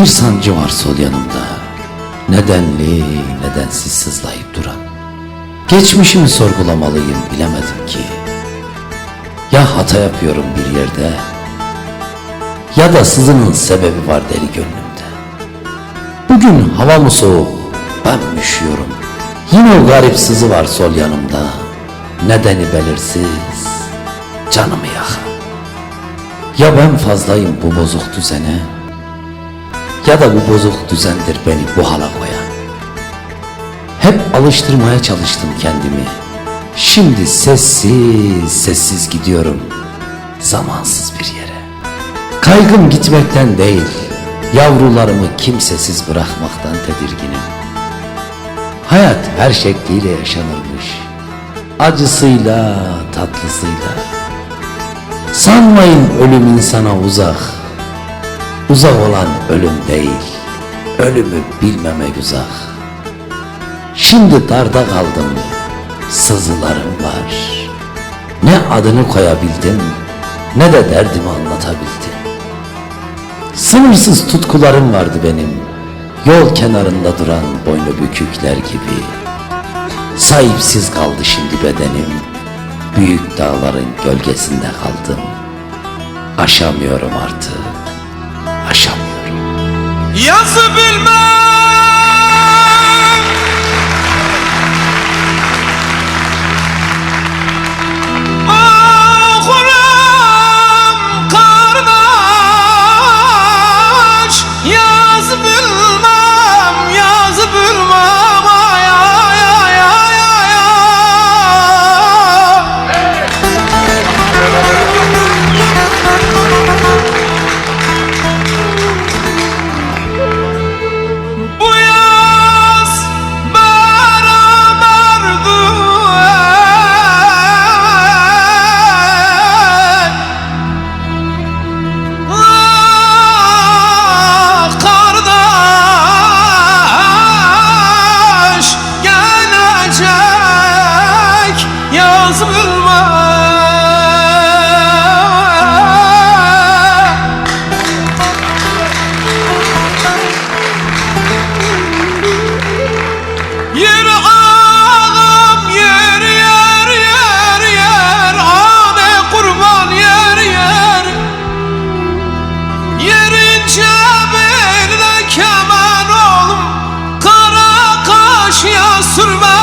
Bir sancı var sol yanımda. Nedenli, nedensiz sızlayıp duran. Geçmişimi sorgulamalıyım bilemedim ki. Ya hata yapıyorum bir yerde ya da sızının sebebi var deli gönlümde. Bugün hava mı soğuk, ben üşüyorum. Yine o garip sızı var sol yanımda. Nedeni belirsiz, canımı yakan. Ya ben fazlayım bu bozuk düzene ya da bu bozuk düzendir beni bu hala koyan. Hep alıştırmaya çalıştım kendimi. Şimdi sessiz sessiz gidiyorum zamansız bir yere. Kaygım gitmekten değil, yavrularımı kimsesiz bırakmaktan tedirginim. Hayat her şekliyle yaşanırmış. Acısıyla, tatlısıyla. Sanmayın ölüm insana uzak. Uzak olan ölüm değil, ölümü bilmemek uzak. Şimdi darda kaldım, sızılarım var. Ne adını koyabildim, ne de derdimi anlatabildim. Sınırsız tutkularım vardı benim, yol kenarında duran boynu bükükler gibi. Sahipsiz kaldı şimdi bedenim, büyük dağların gölgesinde kaldım. Aşamıyorum artık. Yazı bilmem bir de kemen oğlum